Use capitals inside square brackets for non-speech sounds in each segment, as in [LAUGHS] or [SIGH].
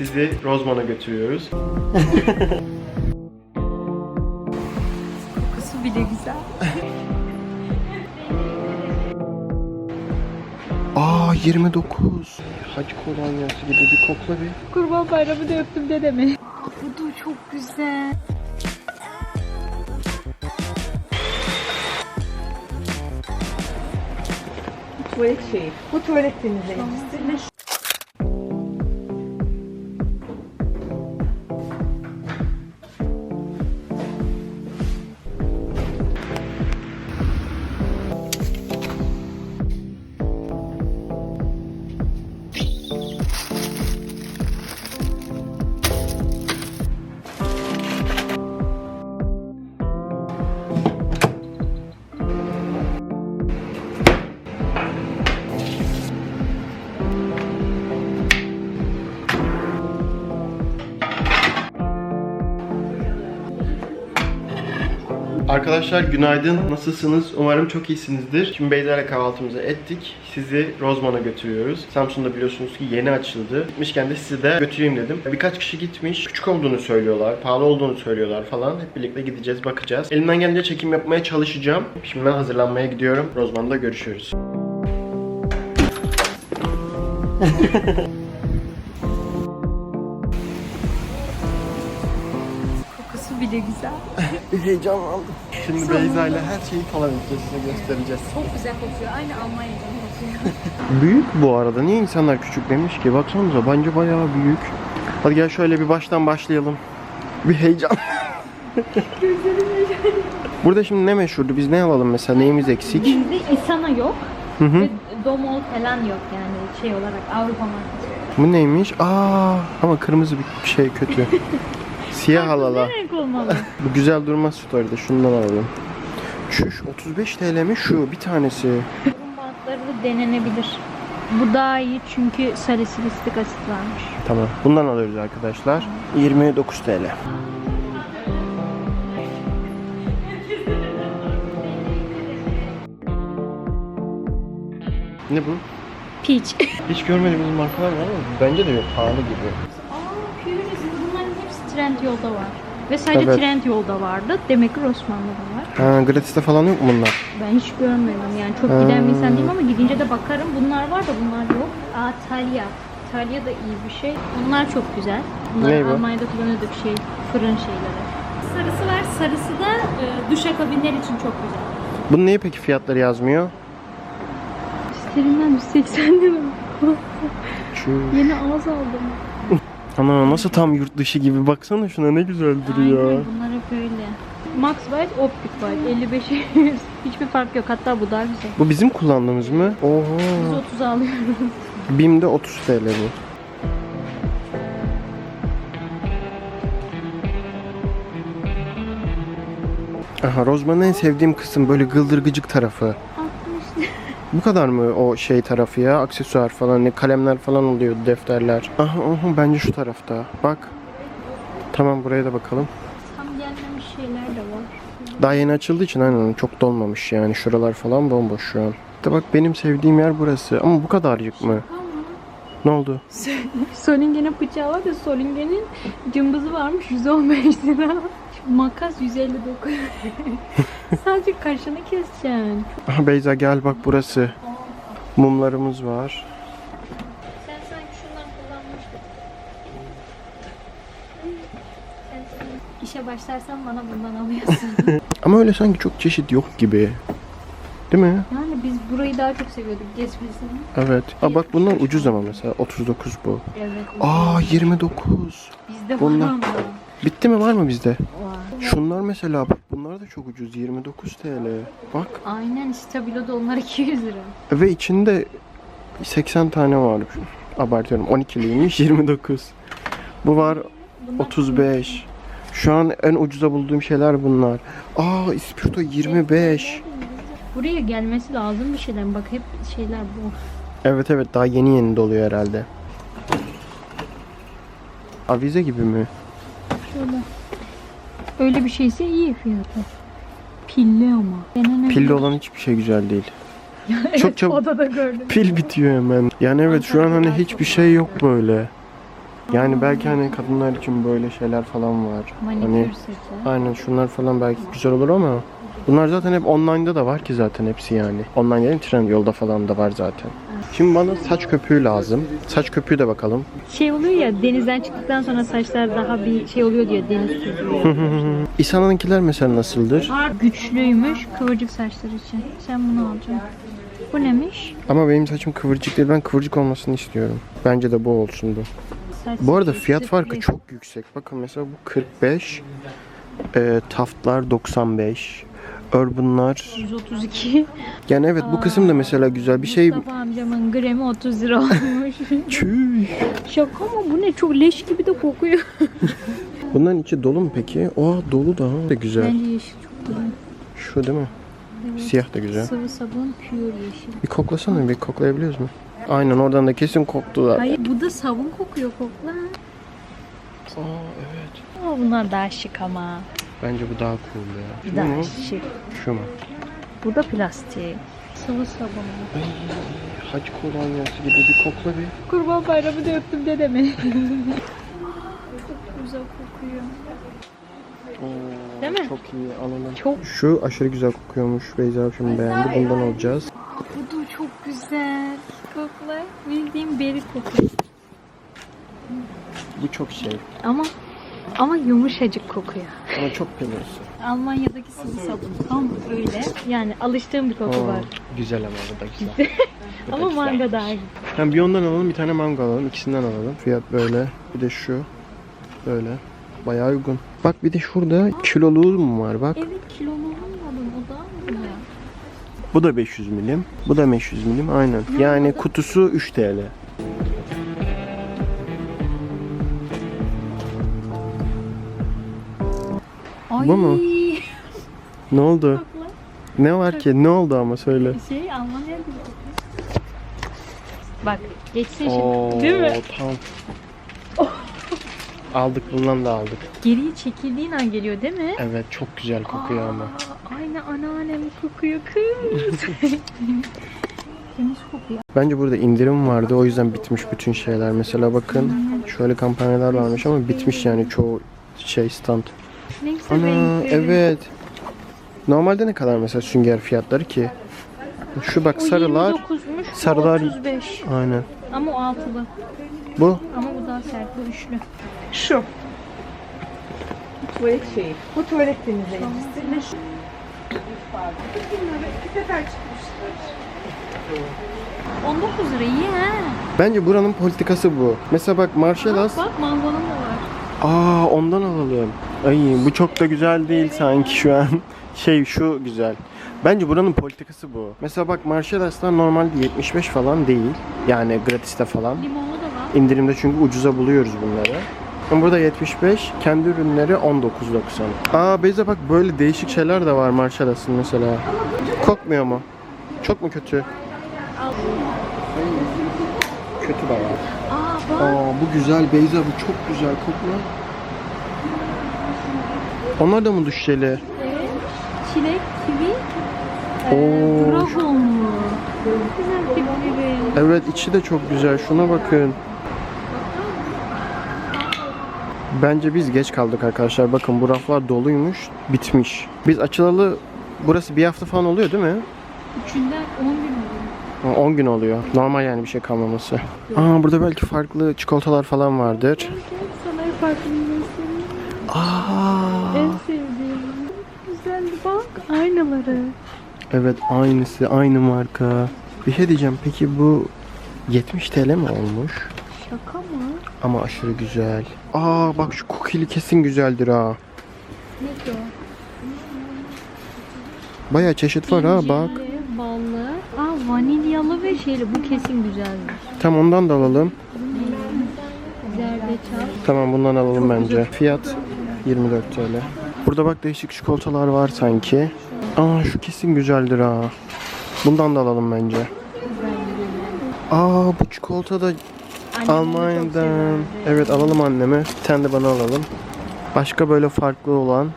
Sizi Rozman'a götürüyoruz. [LAUGHS] Kokusu bile güzel. Aa 29. Hac kolonyası gibi bir kokla bir. Kurban bayramı da öptüm dedemi. Bu da çok güzel. Tuvalet şeyi. Bu tuvalet temizleyicisi. Arkadaşlar günaydın. Nasılsınız? Umarım çok iyisinizdir. Şimdi Beyza ile kahvaltımızı ettik. Sizi Rozman'a götürüyoruz. Samsun'da biliyorsunuz ki yeni açıldı. Gitmişken de sizi de götüreyim dedim. Birkaç kişi gitmiş. Küçük olduğunu söylüyorlar. Pahalı olduğunu söylüyorlar falan. Hep birlikte gideceğiz, bakacağız. Elimden gelince çekim yapmaya çalışacağım. Şimdi ben hazırlanmaya gidiyorum. Rozman'da görüşürüz. [LAUGHS] bile güzel. [LAUGHS] Heyecanlandım. Şimdi Beyza ile her şeyi falan edeceğiz, size göstereceğiz. Çok güzel kokuyor. Aynı Almanya'dan kokuyor. [LAUGHS] Büyük bu arada. Niye insanlar küçük demiş ki? Baksanıza bence bayağı büyük. Hadi gel şöyle bir baştan başlayalım. Bir heyecan. [LAUGHS] Burada şimdi ne meşhurdu? Biz ne alalım mesela? Neyimiz eksik? Bizde Isana yok. Hı hı. Ve Domol falan yok yani şey olarak Avrupa markası. Bu neymiş? Aa, ama kırmızı bir şey kötü. Siyah halala. Ne renk olmalı? [LAUGHS] Bu güzel durmaz story'de. Şundan alalım. Şuş 35 TL mi şu? Bir tanesi. Burun bantları da denenebilir. Bu daha iyi çünkü salisilistik asit varmış. Tamam. Bundan alıyoruz arkadaşlar. 29 TL. Ne bu? Peach. Hiç görmediğimiz markalar var ama bence de pahalı gibi. Aa, Puris. Bunların hepsi Trend yolda var. Ve sadece Evet. Trend yolda vardı. Demek ki Rossmann'da da var. Ha, gratis'te falan yok mu bunlar? Ben hiç görmedim yani çok giden bir insan değilim ama gidince de bakarım. Bunlar var da bunlar yok. Aa Talya. Talya da iyi bir şey. Bunlar çok güzel. Bunlar Ne bu? Almanya'da kullanıyorduk şey, fırın şeyleri. Sarısı var. Sarısı da e, duşakabinler için çok güzel. Bunun niye peki fiyatları yazmıyor? Üstlerinden 180 lira. Şu. Yeni ağız aldım. Ana nasıl tam yurt dışı gibi baksana şuna ne güzel duruyor. Aynen bunlar hep öyle. Max White, Optic White. 55 [LAUGHS] Hiçbir fark yok. Hatta bu daha güzel. Bu bizim kullandığımız mı? Biz Oha. 30 alıyoruz. [LAUGHS] BİM'de 30 TL bu. Aha Rozman'ın en sevdiğim kısım böyle gıldırgıcık tarafı. 60 Bu kadar mı o şey tarafı ya? Aksesuar falan, ne kalemler falan oluyor, defterler. Aha, aha bence şu tarafta. Bak. Tamam buraya da bakalım. Tam gelmemiş şeyler de var. Daha yeni açıldığı için aynen çok dolmamış yani. Şuralar falan bomboş şu an. İşte bak benim sevdiğim yer burası. Ama bu kadarcık mı? Ne oldu? Solingen'in bıçağı var da Solingen'in cımbızı varmış 115 lira. Makas 159. [LAUGHS] Sadece kaşını keseceksin. Aha Beyza gel bak burası. Mumlarımız var. Sen sanki şundan kullanmıştın. Sen, sen işe başlarsan bana bundan alıyorsun. [LAUGHS] Ama öyle sanki çok çeşit yok gibi. Değil mi? yani biz burayı daha çok seviyorduk gezmesini. Evet. Aa bak bunlar ucuz ama mesela 39 bu. Evet. Aa 29. Bizde var bunlar- ama. Bitti mi var mı bizde? Şunlar mesela bak bunlar da çok ucuz 29 TL. Bak Aynen Stabilo'da onlar 200 lira. ve içinde 80 tane var. Abartıyorum 12'liymiş 29. Bu var Bunlar 35. Şu an en ucuza bulduğum şeyler bunlar. Aa ispirto 25. Buraya gelmesi lazım bir şeyler. Bak hep şeyler bu. Evet evet daha yeni yeni doluyor herhalde. Avize gibi mi? Şöyle. Öyle bir şeyse iyi fiyatı. Pilli ama. Denenebilir. Pilli olan hiçbir şey güzel değil. Çok çabuk Odada gördüm. pil bitiyor hemen. Yani evet şu an hani hiçbir şey yok böyle. Yani belki hani kadınlar için böyle şeyler falan var. Manikür Hani seti. aynen şunlar falan belki güzel olur ama bunlar zaten hep online'da da var ki zaten hepsi yani. Online değil trend yolda falan da var zaten. Şimdi bana saç köpüğü lazım. Saç köpüğü de bakalım. Şey oluyor ya denizden çıktıktan sonra saçlar daha bir şey oluyor diyor deniz suyu. [LAUGHS] İsa'nınkiler mesela nasıldır? Güçlüymüş kıvırcık saçlar için. Sen bunu alacaksın. Bu neymiş? Ama benim saçım kıvırcık değil. Ben kıvırcık olmasını istiyorum. Bence de bu olsun bu. Saç Bu arada fiyat farkı çok yüksek. Bakın mesela bu 45. E, taftlar 95. Urban'lar. 132. Yani evet bu kısım da mesela güzel bir şey. Mustafa amcamın gremi 30 lira olmuş. [LAUGHS] Çüy. Şaka mı bu ne çok leş gibi de kokuyor. [LAUGHS] Bunların içi dolu mu peki? Oha dolu da. Da güzel. Bence yeşil çok güzel. Şu değil mi? Evet. Siyah da güzel. Sıvı sabun pure yeşil. Bir koklasana bir koklayabiliyoruz mu? Aynen oradan da kesin koktular. Hayır bu da sabun kokuyor kokla. Aa evet. Ama bunlar daha şık ama. Bence bu daha cool ya. Bir Şu daha mu? şık. Şu mu? Bu da plastik. Sıvı sabun. Ay, hac kolonyası gibi bir kokla bir. Kurban bayramı da öptüm dedemi. çok güzel kokuyor. Oo, Değil mi? Çok iyi alalım. Çok. Şu aşırı güzel kokuyormuş. Beyza şimdi beğendi. Bundan alacağız. Bu da çok güzel. Kokla. Bildiğim beri kokuyor. Bu çok şey. Ama ama yumuşacık kokuyor. Ama çok pelosu. Almanya'daki sıvı sabun tam öyle. Yani alıştığım bir koku Oo, var. Güzel ama bu da güzel. [LAUGHS] Bu da Ama güzel. mango daha iyi. Hem bir ondan alalım bir tane mango alalım. İkisinden alalım. Fiyat böyle. Bir de şu. Böyle. Bayağı uygun. Bak bir de şurada kiloluğu mu var bak. Evet kilolu almadım o daha mı ya? Bu da 500 milim. Bu da 500 milim aynen. Yani kutusu 3 TL. Ay. Bu mu? [LAUGHS] Ne oldu? Kokla. Ne var ki? Ne oldu ama söyle. Şey kokuyor. Bak geçsin Oo, şimdi. Değil mi? Tamam. Aldık bundan da aldık. Geriye çekildiğin an geliyor değil mi? Evet çok güzel kokuyor ama. Aa, Aynı anneannem kokuyor kız. [LAUGHS] Temiz kokuyor. Bence burada indirim vardı o yüzden bitmiş bütün şeyler. Mesela bakın şöyle kampanyalar varmış ama bitmiş yani çoğu şey stand. Ana renkleri. evet. Normalde ne kadar mesela sünger fiyatları ki? Şu bak O sarılar. 29'muş, bu sarılar- 35. Aynen. Ama o altılı. Bu Ama bu daha sert, bu üçlü. Şu. Tuvalet şeyi. Bu tuvalet temizleyicisi. Ne şu? Bunları iki sefer çıkmıştır. 19 lira iyi ha. bence buranın politikası bu. Mesela bak Marshalls. Bak mangonun da var. Aa ondan alalım. Ay bu çok da güzel değil sanki şu an. [LAUGHS] Şey şu güzel. Bence buranın politikası bu. Mesela bak Marshalls'lar normalde 75 falan değil. Yani gratiste falan. Limonlu da var. İndirimde çünkü ucuza buluyoruz bunları. Ama burada 75, kendi ürünleri 19.90. Aa Beyza bak böyle değişik şeyler de var Marshalls'ın mesela. Kokmuyor mu? Çok mu kötü? Kötü bayağı. Aa bu güzel Beyza bu çok güzel kokla. Onlar da mı duş jeli? Evet. Çilek, kivi. Oo. Ee, Bravo mu? Güzel. Evet içi de çok güzel. Şuna bakın. Bence biz geç kaldık arkadaşlar. Bakın bu raflar doluymuş. Bitmiş. Biz açılalı burası bir hafta falan oluyor değil mi? Üçünden 10 bin oluyor. Ha, 10 gün oluyor. Normal yani bir şey kalmaması. Aa burada belki farklı çikolatalar falan vardır. Sana farklı göstereyim. Aa. En sevdiğim. Güzel bak. Aynaları. Evet aynısı, aynı marka. Bir şey diyeceğim. Peki bu 70 TL mi olmuş? Şaka mı? Ama aşırı güzel. Aa bak şu kukili kesin güzeldir ha. Ne ki o? Bayağı çeşit var ha bak. Vanilyalı ve şeyli. Bu kesin güzeldir. Tam ondan da alalım. Zerdeçal. Tamam bundan alalım bence. Fiyat 24 TL. Burada bak değişik çikolatalar var sanki. Aa şu kesin güzeldir ha. Bundan da alalım bence. Aa bu çikolata da Annem çok Almanya'dan. Evet alalım anneme. Bir tane de bana alalım. Başka böyle farklı olan.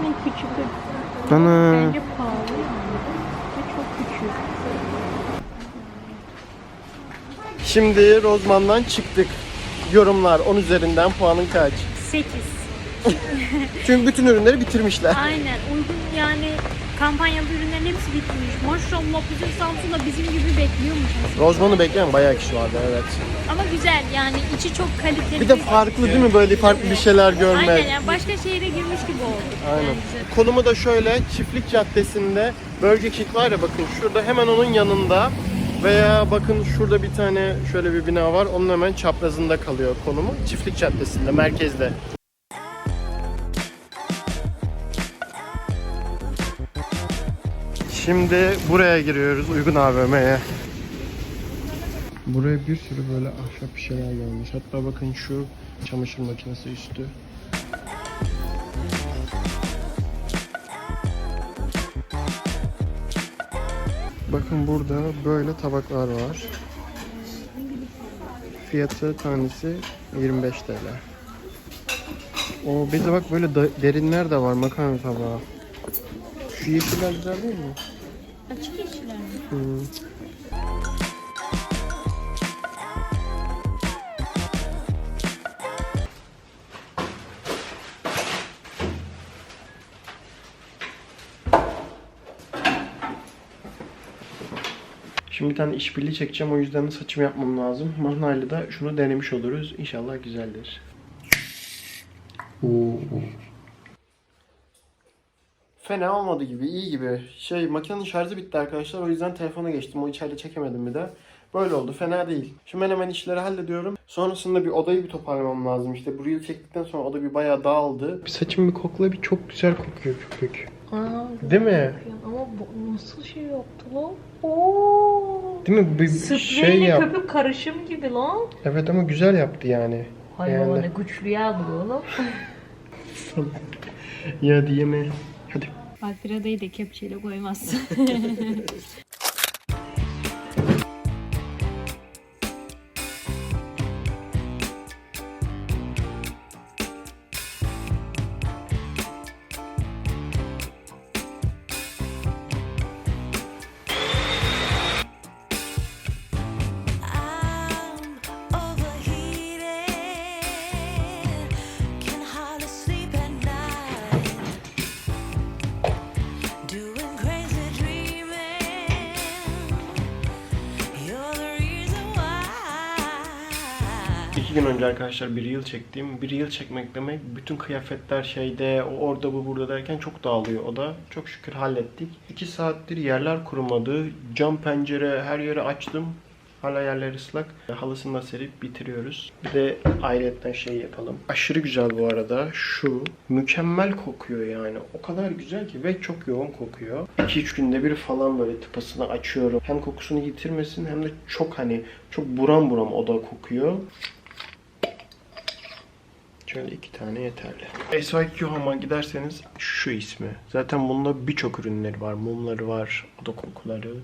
resmen küçüldü. Ana. Bence pahalı ve çok küçük. Şimdi Rozman'dan çıktık. Yorumlar 10 üzerinden puanın kaç? 8. [LAUGHS] Çünkü bütün ürünleri bitirmişler. Aynen uygun yani kampanyalı ürünlerin hepsi bitmiş. Maşallah bizim Samsun'da bizim gibi bekliyormuş aslında. Rozman'ı bekleyen bayağı kişi vardı evet. Ama güzel yani içi çok kaliteli. Bir de farklı değil mi böyle farklı bir şeyler görmek. Aynen yani başka şehre girmiş gibi oldu. Aynen. Güzel. Konumu da şöyle Çiftlik Caddesi'nde Burger King var ya bakın şurada hemen onun yanında veya bakın şurada bir tane şöyle bir bina var onun hemen çaprazında kalıyor konumu. Çiftlik Caddesi'nde merkezde. Şimdi buraya giriyoruz uygun AVM'ye. Buraya bir sürü böyle ahşap bir şeyler gelmiş. Hatta bakın şu çamaşır makinesi üstü. Bakın burada böyle tabaklar var. Fiyatı tanesi 25 TL. O bir de bak böyle derinler de var makarna tabağı. Şu yeşiller güzel değil mi? Açık yeşiller mi? Hmm. Şimdi bir tane işbirliği çekeceğim o yüzden de saçımı yapmam lazım. Mahnayla da şunu denemiş oluruz. İnşallah güzeldir. Fena olmadı gibi, iyi gibi. Şey, makinenin şarjı bitti arkadaşlar. O yüzden telefona geçtim. O içeride çekemedim bir de. Böyle oldu. Fena değil. Şimdi ben hemen işleri hallediyorum. Sonrasında bir odayı bir toparlamam lazım. İşte bu reel çektikten sonra oda bir bayağı dağıldı. Bir saçımı bir kokla bir çok güzel kokuyor köpük. Aa, Değil mi? ama bu nasıl şey yaptı lan? Oo. Değil mi? Bir Spreyle şey yap. köpük karışım gibi lan. Evet ama güzel yaptı yani. Hay Yani. ne güçlü ya bu oğlum. [LAUGHS] Ya hadi Hadi. Alfreda'yı da kepçeyle koymaz. [LAUGHS] İki gün önce arkadaşlar bir reel çektim. Bir reel çekmek demek bütün kıyafetler şeyde, orada bu burada derken çok dağılıyor o da. Çok şükür hallettik. İki saattir yerler kurumadı. Cam pencere her yeri açtım. Hala yerler ıslak. Halısını da serip bitiriyoruz. Bir de ayrıyetten şey yapalım. Aşırı güzel bu arada. Şu mükemmel kokuyor yani. O kadar güzel ki ve çok yoğun kokuyor. 2-3 günde bir falan böyle tıpasını açıyorum. Hem kokusunu yitirmesin hem de çok hani çok buram buram oda kokuyor. Şöyle iki tane yeterli. SY2 Home'a giderseniz şu ismi. Zaten bunda birçok ürünleri var. Mumları var, oda kokuları.